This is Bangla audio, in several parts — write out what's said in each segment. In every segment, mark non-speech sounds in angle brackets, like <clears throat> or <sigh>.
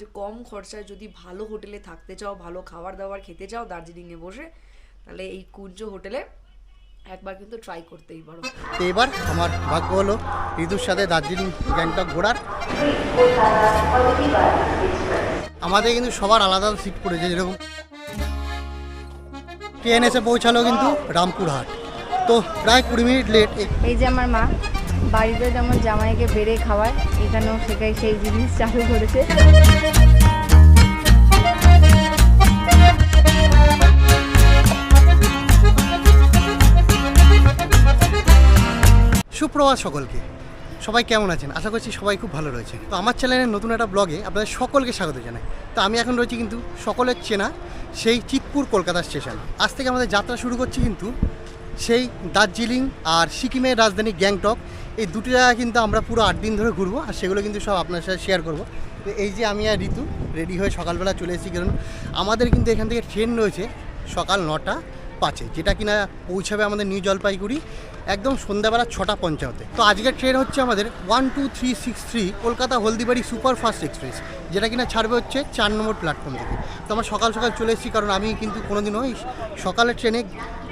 যে কম খরচায় যদি ভালো হোটেলে থাকতে চাও ভালো খাবার দাবার খেতে চাও দার্জিলিংয়ে বসে তাহলে এই কুঞ্জ হোটেলে একবার কিন্তু ট্রাই করতেই পারো। তো এবার আমার ভাগ্য হলো ঋতুর সাথে দার্জিলিং গ্যাংটক ঘোরার। আমাদের কিন্তু সবার আলাদা আলাদা সিট পড়েছে যেরকম ট্রেন এসে পৌঁছালো কিন্তু রামপুরহাট। তো প্রায় কুড়ি মিনিট লেট এই যে আমার মা। বাড়িতে যেমন জামাইকে বেড়ে খাওয়ায়, এখানেও সেটাই সেই জিনিস চালু করেছে। সুপ্রভাত সকলকে। সবাই কেমন আছেন? আশা করছি সবাই খুব ভালো রয়েছে তো আমার চ্যানেলের নতুন একটা ব্লগে আপনাদের সকলকে স্বাগত জানাই। তো আমি এখন রয়েছি কিন্তু সকলের চেনা সেই চিতপুর কলকাতা স্টেশন। আজ থেকে আমাদের যাত্রা শুরু করছি কিন্তু সেই দার্জিলিং আর সিকিমের রাজধানী গ্যাংটক, এই দুটি জায়গা কিন্তু আমরা পুরো আট দিন ধরে ঘুরবো আর সেগুলো কিন্তু সব আপনার সাথে শেয়ার করব। তো এই যে আমি আর ঋতু রেডি হয়ে সকালবেলা চলে এসেছি কারণ আমাদের কিন্তু এখান থেকে ট্রেন রয়েছে সকাল নটা পাঁচে, যেটা কিনা পৌঁছাবে আমাদের নিউ জলপাইগুড়ি একদম সন্ধ্যাবেলা ছটা পঞ্চান্নতে তো আজকের ট্রেন হচ্ছে আমাদের one two three six three Kolkata Haldibari superfast express, যেটা কিনা ছাড়বে হচ্ছে চার নম্বর প্ল্যাটফর্ম থেকে। তো আমরা সকাল সকাল চলে এসেছি কারণ আমি কিন্তু কোনোদিনও সকালের ট্রেনে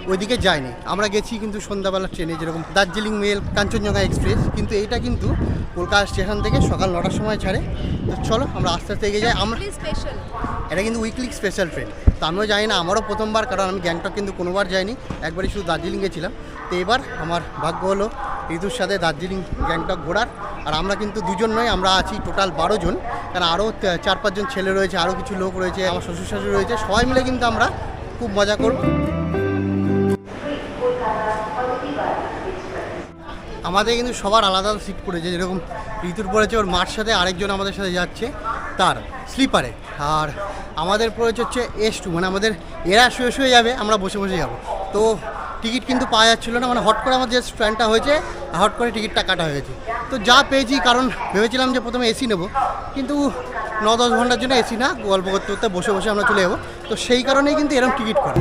ওইদিকে যাইনি আমরা গেছি কিন্তু সন্ধ্যাবেলার ট্রেনে যেরকম দার্জিলিং মেল কাঞ্চনজঙ্ঘা এক্সপ্রেস। কিন্তু এইটা কিন্তু কলকাতা স্টেশন থেকে সকাল নটার সময় ছাড়ে। তো চলো আমরা আস্তে আস্তে এগিয়ে যাই। আমরা এটা কিন্তু উইকলি স্পেশাল ট্রেন তো আমিও জানি না আমারও প্রথমবার কারণ আমি গ্যাংটক কিন্তু কোনোবার যাইনি। একবারই শুধু দার্জিলিং গেছিলাম। তো এবার আমার ভাগ্য হলো ঋতুর সাথে দার্জিলিং গ্যাংটক ঘোরার। আর আমরা কিন্তু দুজন নয় আমরা আছি টোটাল বারো জন। কারণ আরও চার পাঁচজন ছেলে রয়েছে আরও কিছু লোক রয়েছে আমার শ্বশুর শাশুড়ি রয়েছে। সবাই মিলে কিন্তু আমরা খুব মজা করব। আমাদের কিন্তু সবার আলাদা সিট পড়েছে। যেরকম ঋতুর পড়েছে, ওর মার সাথে আরেকজন আমাদের সাথে যাচ্ছে, তার স্লিপারে আর আমাদের পড়েছে হচ্ছে এস টু মানে আমাদের এরা শুয়ে শুয়ে যাবে, আমরা বসে বসে যাব। তো টিকিট কিন্তু পাওয়া যাচ্ছিল না মানে হট করে আমাদের যে স্ট্যান্ডটা হয়েছে, হট করে টিকিটটা কাটা হয়ে গেছে। তো যা পেয়েছি, কারণ ভেবেছিলাম যে প্রথমে এসি নেব, কিন্তু ন দশ ঘণ্টার জন্য এসি না, গল্প করতে করতে বসে বসে আমরা চলে যাব। তো সেই কারণেই কিন্তু এরকম টিকিট করা।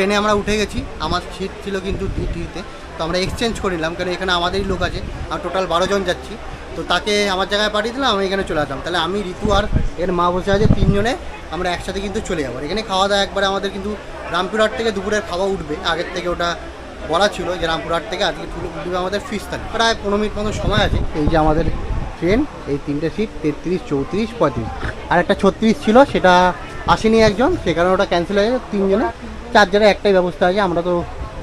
ট্রেনে আমরা উঠে গেছি। আমার সিট ছিল কিন্তু ডিউটিতে তো। আমরা এক্সচেঞ্জ করে নিলাম কারণ এখানে আমাদেরই লোক আছে। আর টোটাল বারো জন যাচ্ছি। তো তাকে আমার জায়গায় পাঠিয়ে দিলাম, আমি এখানে চলে আসলাম। তাহলে আমি, ঋতু আর এর মা বসে আছে তিনজনে, আমরা একসাথে কিন্তু চলে যাব। এখানে খাওয়া দাওয়া একবারে আমাদের কিন্তু রামপুরহাট থেকে দুপুরের খাওয়া উঠবে। আগের থেকে ওটা বলা ছিল যে রামপুরহাট থেকে আজকে উঠবে আমাদের ফিস থালি প্রায় পনেরো মিনিট মতো সময় আছে। এই যে আমাদের ট্রেন এই তিনটে সিট তেত্রিশ, চৌত্রিশ, পঁয়ত্রিশ। আর একটা ছত্রিশ ছিল, সেটা আসেনি একজন, সে কারণে ওটা ক্যান্সেল হয়ে গেছে তিনজনে। চার্জারের একটাই ব্যবস্থা আছে, আমরা তো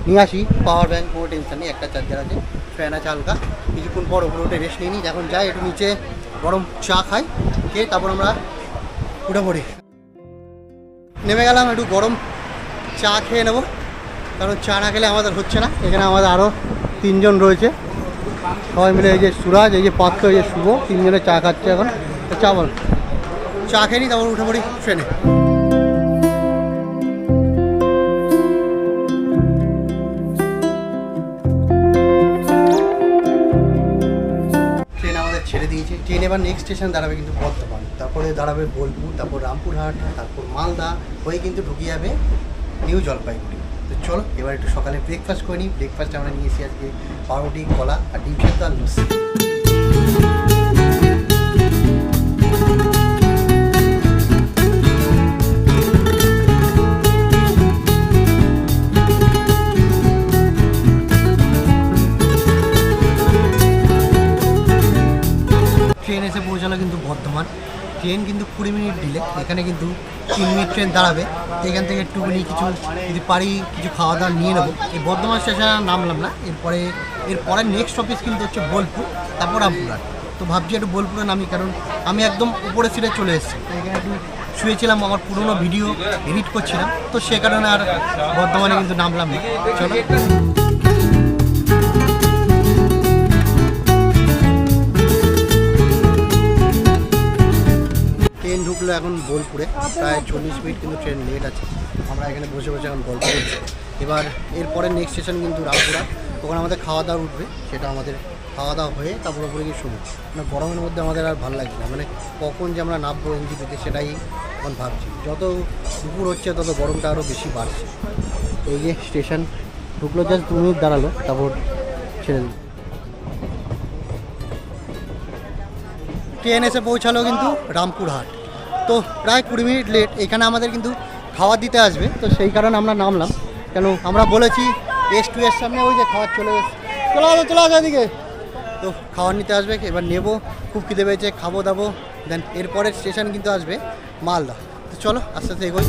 নিয়ে আসি। পাওয়ার ব্যাঙ্ক কোনো টেনশন নেই, একটা চার্জার আছে, ফ্যান আছে হালকা। কিছুক্ষণ পর ওপরে উঠে রেস্ট নিয়ে নিই, যখন যাই একটু নিচে গরম চা খাই, খেয়ে তারপর আমরা উঠে পড়ি। নেমে গেলাম, একটু গরম চা খেয়ে নেব। কারণ চা না খেলে আমাদের হচ্ছে না। এখানে আমাদের আরও তিনজন রয়েছে। সবাই মিলে এই যে সুরাজ, এই যে পাত্র এই যে শুভ, তিনজনে চা খাচ্ছে এখন। চা বল। চা খেয়ে নিই, তারপর উঠে পড়ি ট্রেনে ছেড়ে দিয়েছে। ট্রেন এবার নেক্সট স্টেশন দাঁড়াবে কিন্তু বর্ধমান। তারপরে দাঁড়াবে বোলপুর, তারপর রামপুরহাট, তারপর মালদা হয়ে কিন্তু ঢুকে যাবে নিউ জলপাইগুড়ি। তো চলো, এবার একটু সকালে ব্রেকফাস্ট করে নিই। ব্রেকফাস্ট আমরা নিয়েছি আজকে পাউরুটি, কলা আর ডিম সেদ্ধ আর লস্যি। বর্ধমান ট্রেন কিন্তু কুড়ি মিনিট ডিলে এখানে কিন্তু তিন মিনিট ট্রেন দাঁড়াবে। এখান থেকে একটুখানি কিছু যদি পারি কিছু খাওয়া দাওয়া নিয়ে নেব। এই বর্ধমান স্টেশনে নামলাম না। এরপরে এরপরে নেক্সট অফিস কিন্তু হচ্ছে বোলপুর, তারপর রামপুরহাট। তো ভাবছি একটু বোলপুরে নামি, কারণ আমি একদম উপরে সিটে চলে এসেছি। এখানে একটু শুয়েছিলাম, আমার পুরোনো ভিডিও এডিট করছিলাম। তো সে কারণে আর বর্ধমানে কিন্তু নামলাম না। চলো। ঢুকলো এখন বোলপুরে। প্রায় চল্লিশ মিনিট কিন্তু ট্রেন লেট আছে। আমরা এখানে বসে বসে এখন গল্প এবার এরপরে নেক্সট স্টেশন কিন্তু রামপুরা। ওখানে আমাদের খাওয়া দাওয়া উঠবে। সেটা আমাদের খাওয়া দাওয়া হয়ে তারপর উপরে গিয়ে শুরু। মানে গরমের মধ্যে আমাদের আর ভালো লাগছে না। মানে কখন যে আমরা নামবো এনজিপিতে সেটাই এখন ভাবছি। যত দুপুর হচ্ছে তত গরমটা আরও বেশি বাড়ছে। এই যে স্টেশন ঢুকলো জাস্ট দু মিনিট দাঁড়াল, তারপর ছেড়ে দিল। ট্রেন এসে পৌঁছালো কিন্তু রামপুরহাট। তো প্রায় কুড়ি মিনিট লেট এখানে আমাদের কিন্তু খাবার দিতে আসবে, তো সেই কারণে আমরা নামলাম। কেন আমরা বলেছি এস টু এর সামনে ওই যে খাবার চলে এসে চলে আসো চলে আসো এদিকে। তো খাবার নিতে আসবে, এবার নেব, খুব খিদে পেয়েছে, খাব দাবো। দেন এরপরের স্টেশন কিন্তু আসবে মালদা। তো চলো, আস্তে আস্তে এগোই।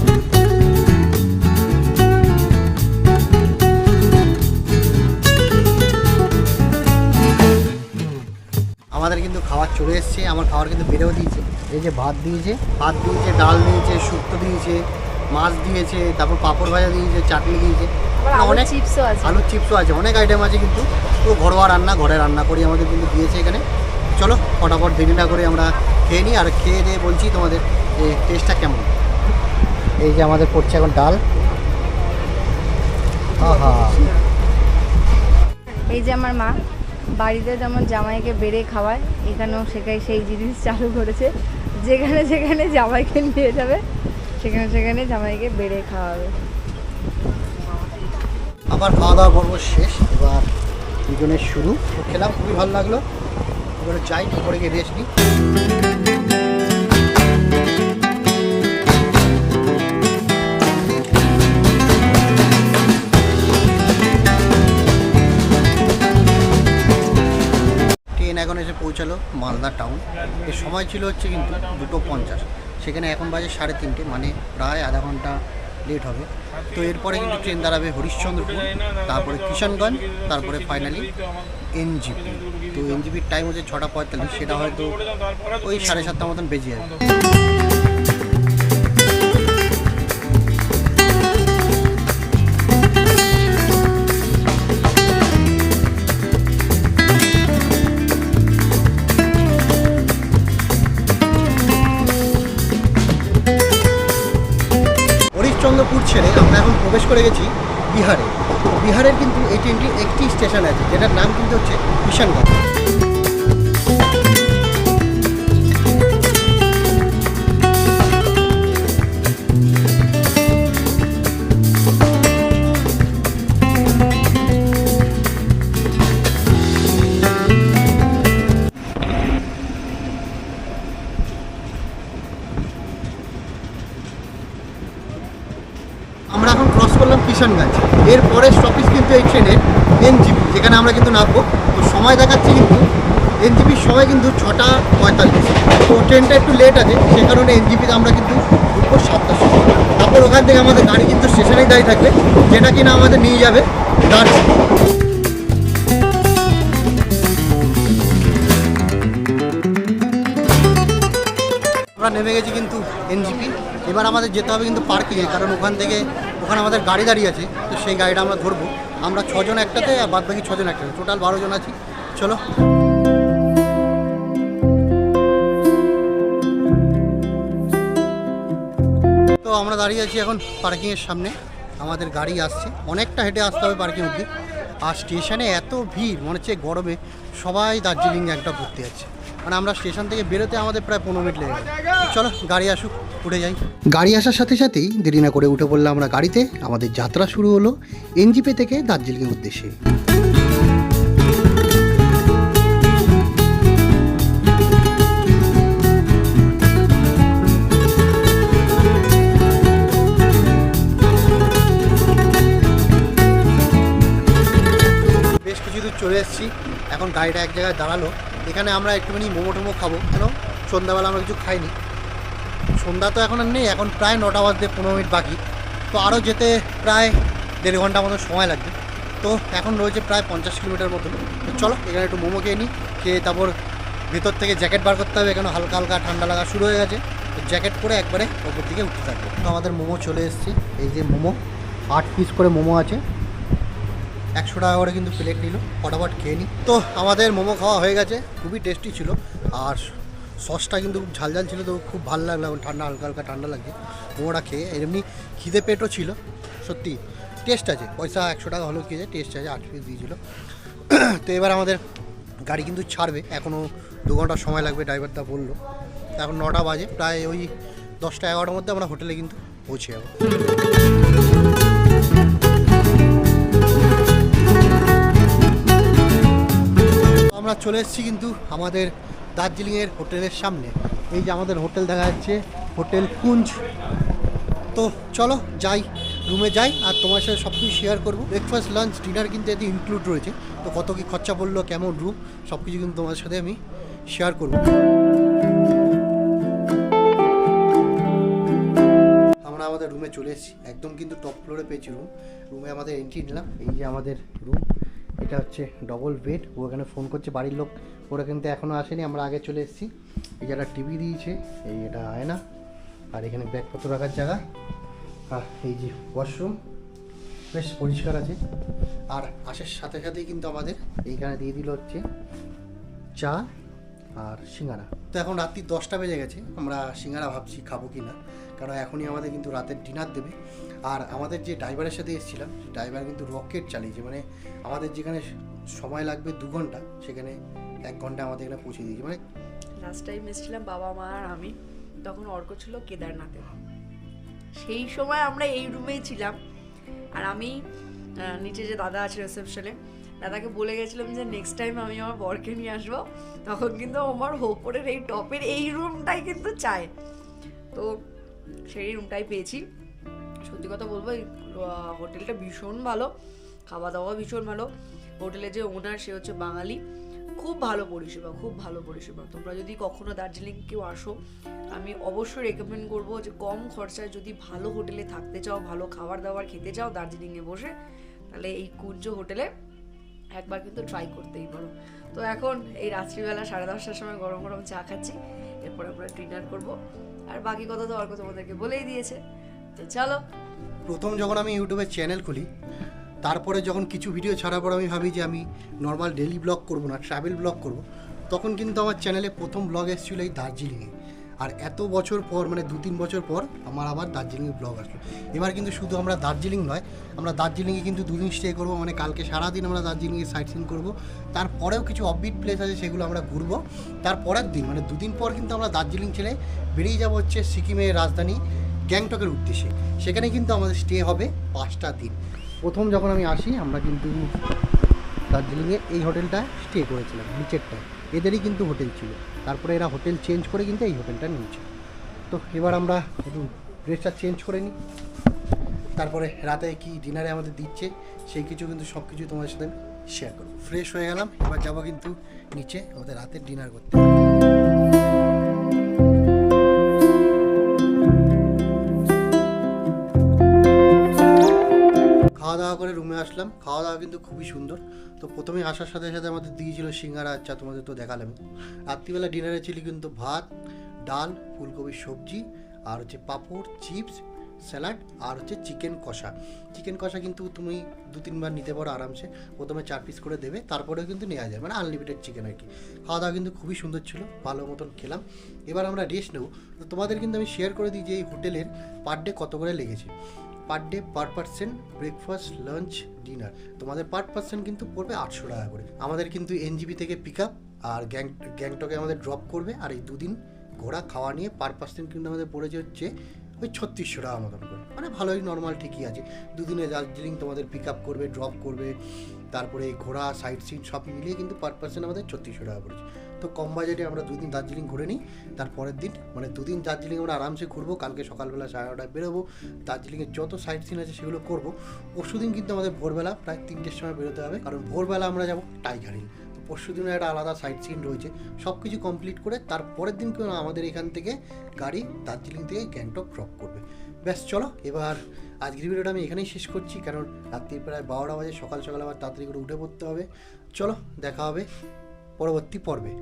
আমাদের কিন্তু খাবার চলে এসছে, আমার খাবার কিন্তু বেড়েও দিয়েছে। এই যে ভাত দিয়েছে ভাত দিয়েছে ডাল দিয়েছে শুক্তো দিয়েছে মাছ দিয়েছে তারপর পাঁপড় ভাজা দিয়েছে চাটনি দিয়েছে। আবার অনেক চিপসও আছে। আলুর চিপসও আছে অনেক আইটেম আছে কিন্তু। পুরো ঘরোয়া রান্না ঘরে রান্না করি আমাদের কিন্তু দিয়েছে এখানে। চলো ফটাফট দেরি না করে আমরা খেয়ে নিই আর খেয়ে দিয়ে বলছি তোমাদের যে টেস্টটা কেমন। এই যে আমাদের পড়ছে এখন ডাল। এই যে আমার মা বাড়িতে যেমন জামাইকে বেড়ে খাওয়ায় এখানেও সেখানে সেই জিনিস চালু করেছে। যেখানে যেখানে জামাইকে নিয়ে যাবে, সেখানে সেখানে জামাইকে বেড়ে খাওয়াবে। আমার খাওয়া দাওয়া পর্ব শেষ, এবার দুজনের শুরু। খেলাম, খুবই ভালো লাগল। এবারে যাই করে গিয়ে রেস্ট নিই। পৌঁছালো মালদা টাউন। এর সময় ছিল হচ্ছে কিন্তু দুটো পঞ্চাশ। সেখানে এখন বাজে সাড়ে তিনটে মানে প্রায় আধা ঘণ্টা লেট হবে। তো এরপরে কিন্তু ট্রেন দাঁড়াবে হরিশ্চন্দ্রপুর, তারপরে কিষানগঞ্জ, তারপরে ফাইনালি এনজিপি। তো এনজিপির টাইম হচ্ছে ছটা পঁয়তাল্লিশ, সেটা হয়তো ওই সাড়ে সাতটার মতন বেজে যাবে। হরিশ্চন্দ্রপুর ছেড়ে আমরা এখন প্রবেশ করে গেছি বিহারে। বিহারের কিন্তু এই ট্রেনটির একটি স্টেশন আছে, যেটার নাম কিন্তু হচ্ছে কিষানগঞ্জ। কিষানগঞ্জ এর পরের স্টপেজ কিন্তু এই ট্রেনের এনজিপি যেখানে আমরা কিন্তু নামবো। তো সময় দেখাচ্ছে কিন্তু এনজিপির সময় কিন্তু ছটা পঁয়তাল্লিশ। তো ট্রেনটা একটু লেট আছে, সে কারণে এনজিপিতে আমরা কিন্তু ঢুকবো সাতটার সময়। তারপর ওখান থেকে আমাদের গাড়ি কিন্তু স্টেশনেই দাঁড়িয়ে থাকবে, যেটা কিনা আমাদের নিয়ে যাবে দার্জিলিং আমরা নেমে গেছি কিন্তু এনজিপি এবার আমাদের যেতে হবে কিন্তু পার্কিংয়ে, কারণ ওখান থেকে, ওখানে আমাদের গাড়ি দাঁড়িয়ে আছে, তো সেই গাড়িটা আমরা ধরবো। আমরা ছজন একটাতে আর বাদ বাকি ছজন একটাতে, টোটাল বারো জন আছি। চলো। তো আমরা দাঁড়িয়ে আছি এখন পার্কিংয়ের সামনে। আমাদের গাড়ি আসছে। অনেকটা হেঁটে আসতে হবে পার্কিং অব্দি আর স্টেশনে এত ভিড়, মনে হচ্ছে গরমে সবাই দার্জিলিং একটা ঘুরতে যাচ্ছে। মানে আমরা স্টেশন থেকে বেরোতে আমাদের প্রায় পনেরো মিনিট লেগে চলো, গাড়ি আসুক, উঠে যাই। গাড়ি আসার সাথে সাথেই দেরি না করে উঠে পড়লাম আমরা গাড়িতে। আমাদের যাত্রা শুরু হলো এনজিপি থেকে দার্জিলিংয়ের উদ্দেশ্যে। বেশ কিছু দূর চলে এসেছি। এখন গাড়িটা এক জায়গায় দাঁড়াল। এখানে আমরা একটুখানি মোমো টোমো খাব, কেন? সন্ধ্যাবেলা আমরা কিছু খাইনি। সন্ধ্যা তো এখন আর নেই, এখন প্রায় নটা বাজতে পনেরো মিনিট বাকি। তো আরও যেতে প্রায় দেড় ঘণ্টা মতো সময় লাগবে। তো এখন রয়েছে প্রায় পঞ্চাশ কিলোমিটার মতো। তো চলো, এখানে একটু মোমো খেয়ে নিই খেয়ে তারপর ভেতর থেকে জ্যাকেট বার করতে হবে এখানে হালকা হালকা ঠান্ডা লাগা শুরু হয়ে গেছে। তো জ্যাকেট পরে একবারে ওপর দিকে উঠতে থাকব। তো আমাদের মোমো চলে এসেছে। এই যে মোমো, আট পিস করে মোমো আছে। একশো টাকা করে কিন্তু প্লেট নিল, ফটাফট খেয়ে নিই। তো আমাদের মোমো খাওয়া হয়ে গেছে, খুবই টেস্টি ছিল। আর সসটা কিন্তু খুব ঝাল ঝাল ছিল, তো খুব ভালো লাগল ঠান্ডা, হালকা হালকা ঠান্ডা লাগছে। মোমোটা খেয়ে এমনি খিদে পেটও ছিল, সত্যি। টেস্ট আছে, পয়সা একশো টাকা হলেও খেয়েছে টেস্ট আছে আট পিস দিয়েছিল। <clears throat> তো এবার আমাদের গাড়ি কিন্তু ছাড়বে এখনও দু ঘণ্টা সময় লাগবে, ড্রাইভারদা বলল। এখন নটা বাজে, প্রায় ওই দশটা এগারোটার মধ্যে আমরা হোটেলে কিন্তু পৌঁছে যাব। আমরা চলে এসেছি কিন্তু আমাদের দার্জিলিংয়ের হোটেলের সামনে। এই যে আমাদের হোটেল দেখা যাচ্ছে, হোটেল কুঞ্জ। তো চলো যাই, রুমে যাই আর তোমার সাথে সব কিছু শেয়ার করব। ব্রেকফাস্ট লাঞ্চ ডিনার কিন্তু এতে ইনক্লুড রয়েছে। তো কত কি খরচা পড়ল, কেমন রুম সব কিছু কিন্তু তোমার সাথে আমি শেয়ার করব। আমরা আমাদের রুমে চলে এসেছি। একদম কিন্তু টপ ফ্লোরে পেয়েছি রুম রুমে আমাদের এন্ট্রি নিলাম। এই যে আমাদের রুম এটা হচ্ছে ডবল বেড ও এখানে ফোন করছে বাড়ির লোক। ওরা কিন্তু এখনও আসেনি, আমরা আগে চলে এসেছি। এই যে একটা টিভি দিয়েছে, এই এটা আয়না আর এখানে ব্যাগপত্র রাখার জায়গা। আর এই যে ওয়াশরুম বেশ পরিষ্কার আছে। আর আসার সাথে সাথেই কিন্তু আমাদের এইখানে দিয়ে দিল হচ্ছে চা আর সিঙ্গারা। তো এখন রাত্রি দশটা বেজে গেছে। আমরা সিঙ্গারা ভাবছি খাব কি না কারণ এখনই আমাদের কিন্তু রাতের ডিনার দেবে। আর আমাদের যে ড্রাইভারের সাথে এসেছিলাম ড্রাইভার কিন্তু রকেট চালিয়েছে। মানে আমাদের যেখানে সময় লাগবে দু ঘণ্টা, সেখানে এক ঘণ্টা আমাদের এখানে পৌঁছে দিয়েছে। মানে লাস্ট টাইম এসেছিলাম বাবা, মা আর আমি, তখন অর্ক ছিল কেদারনাথে। সেই সময় আমরা এই রুমেই ছিলাম। আর আমি নিচে যে দাদা আছে রিসেপশনে দাদাকে বলে গেছিলাম যে নেক্সট টাইম আমি আমার বরকে নিয়ে আসব। তখন কিন্তু আমার ওপরের এই টপের এই রুমটাই কিন্তু চাই তো সেই রুমটাই পেয়েছি। সত্যি কথা বলব, এই হোটেলটা ভীষণ ভালো খাওয়া দাওয়া ভীষণ ভালো। হোটেলের যে ওনার সে হচ্ছে বাঙালি। খুব ভালো পরিষেবা, খুব ভালো পরিষেবা। তোমরা যদি কখনো দার্জিলিং কেউ আসো, আমি অবশ্যই রেকমেন্ড করব যে কম খরচায় যদি ভালো হোটেলে থাকতে চাও, ভালো খাবার দাবার খেতে চাও দার্জিলিংয়ে বসে, তাহলে এই কুঞ্জ হোটেলে একবার কিন্তু ট্রাই করতেই পারো। তো এখন এই রাত্রিবেলা সাড়ে দশটার সময় গরম গরম চা খাচ্ছি, এরপর আমরা ডিনার করব। আর বাকি কথা তো অর্ক তোমাদেরকে বলেই দিয়েছে। তো চলো। প্রথম যখন আমি ইউটিউবে চ্যানেল খুলি, তারপরে যখন কিছু ভিডিও ছাড়ার পর আমি ভাবি যে আমি নর্মাল ডেলি ব্লগ করব না ট্রাভেল ব্লগ করব, তখন কিন্তু আমার চ্যানেলে প্রথম ব্লগ এসেছিল এই দার্জিলিংয়ে। আর এত বছর পর মানে দু তিন বছর পর আমার আবার দার্জিলিংয়ে ব্লগ আসলো। এবার কিন্তু শুধু আমরা দার্জিলিং নয়, আমরা দার্জিলিংয়ে কিন্তু দুদিন স্টে করব মানে কালকে সারাদিন আমরা দার্জিলিংয়ে সাইট সিন করব। তারপরেও কিছু অফবিট প্লেস আছে সেগুলো আমরা ঘুরবো। তারপরের দিন মানে দুদিন পর কিন্তু আমরা দার্জিলিং ছেড়ে বেরিয়ে যাব হচ্ছে সিকিমের রাজধানী গ্যাংটকের উদ্দেশ্যে। সেখানে কিন্তু আমাদের স্টে হবে পাঁচটা দিন। প্রথম যখন আমি আসি, আমরা কিন্তু দার্জিলিংয়ে এই হোটেলটা স্টে করেছিলাম, নিচেরটায়। এদেরই কিন্তু হোটেল ছিল। তারপরে এরা হোটেল চেঞ্জ করে কিন্তু এই হোটেলটা নিয়েছে। তো এবার আমরা একটু ড্রেসটা চেঞ্জ করে নিই। তারপরে রাতে কি ডিনারে আমাদের দিচ্ছে, সেই কিছু কিন্তু সব কিছু তোমাদের সাথে শেয়ার করব। ফ্রেশ হয়ে গেলাম, এবার যাব কিন্তু নিচে আমাদের রাতের ডিনার করতে। খাওয়া দাওয়া করে রুমে আসলাম। খাওয়া দাওয়া কিন্তু খুবই সুন্দর। তো প্রথমে আসার সাথে সাথে আমাদের দিয়েছিল সিঙ্গারা আচ্ছা তোমাদের তো দেখালাম রাত্রিবেলা ডিনারে ছিল কিন্তু ভাত, ডাল, ফুলকপির সবজি, আর হচ্ছে পাঁপড়, চিপস, স্যালাড, আর হচ্ছে চিকেন কষা। চিকেন কষা কিন্তু তুমি দু তিনবার নিতে পারো আরামসে। প্রথমে চার পিস করে দেবে, তারপরেও কিন্তু নেওয়া যায়। মানে আনলিমিটেড চিকেন আর কি। খাওয়া দাওয়া কিন্তু খুবই সুন্দর ছিল, ভালো মতন খেলাম। এবার আমরা রেস্ট নেব। তো তোমাদের কিন্তু আমি শেয়ার করে দিই যে এই হোটেলের পার ডে কত করে লেগেছে। Per day per percent breakfast lunch dinner তোমাদের পার পার্সেন্ট কিন্তু পড়বে আটশো টাকা করে। আমাদের কিন্তু এনজিবি থেকে পিক আপ আর গ্যাং, গ্যাংটকে আমাদের ড্রপ করবে আর এই দুদিন ঘোরা খাওয়া নিয়ে পার পার্সেন্ট কিন্তু আমাদের পড়েছে হচ্ছে ওই ছত্রিশশো টাকা মতন করে। মানে ভালোই নর্মাল ঠিকই আছে। দুদিনে দার্জিলিং তোমাদের পিক আপ করবে ড্রপ করবে, তারপরে ঘোরা সাইট সিন সব মিলিয়ে কিন্তু পার পার্সেন্ট আমাদের ছত্রিশশো টাকা পড়েছে। তো কম বাজেটে আমরা দুদিন দার্জিলিং ঘুরে নিই, তারপরের দিন মানে দুদিন দার্জিলিং আমরা আরামসে ঘুরবো, কালকে সকালবেলা সাড়ে নটায় বেরোবো দার্জিলিংয়ের যত সাইট সিন আছে সেগুলো করব। পরশু দিন কিন্তু আমাদের ভোরবেলা প্রায় তিনটের সময় বেরোতে হবে, কারণ ভোরবেলা আমরা যাব টাইগার হিল। পরশু দিনের একটা আলাদা সাইট সিন রয়েছে সব কিছু কমপ্লিট করে তারপরের দিন কেউ আমাদের এখান থেকে গাড়ি দার্জিলিং থেকে গ্যাংটক ড্রপ করবে। ব্যাস, চলো, এবার আজকের ভিডিওটা আমি এখানেই শেষ করছি, কারণ রাত্রি প্রায় বারোটা বাজে, সকাল সকাল আবার তাড়াতাড়ি করে উঠে পড়তে হবে। চলো, দেখা হবে। পরবর্তী পর্বে।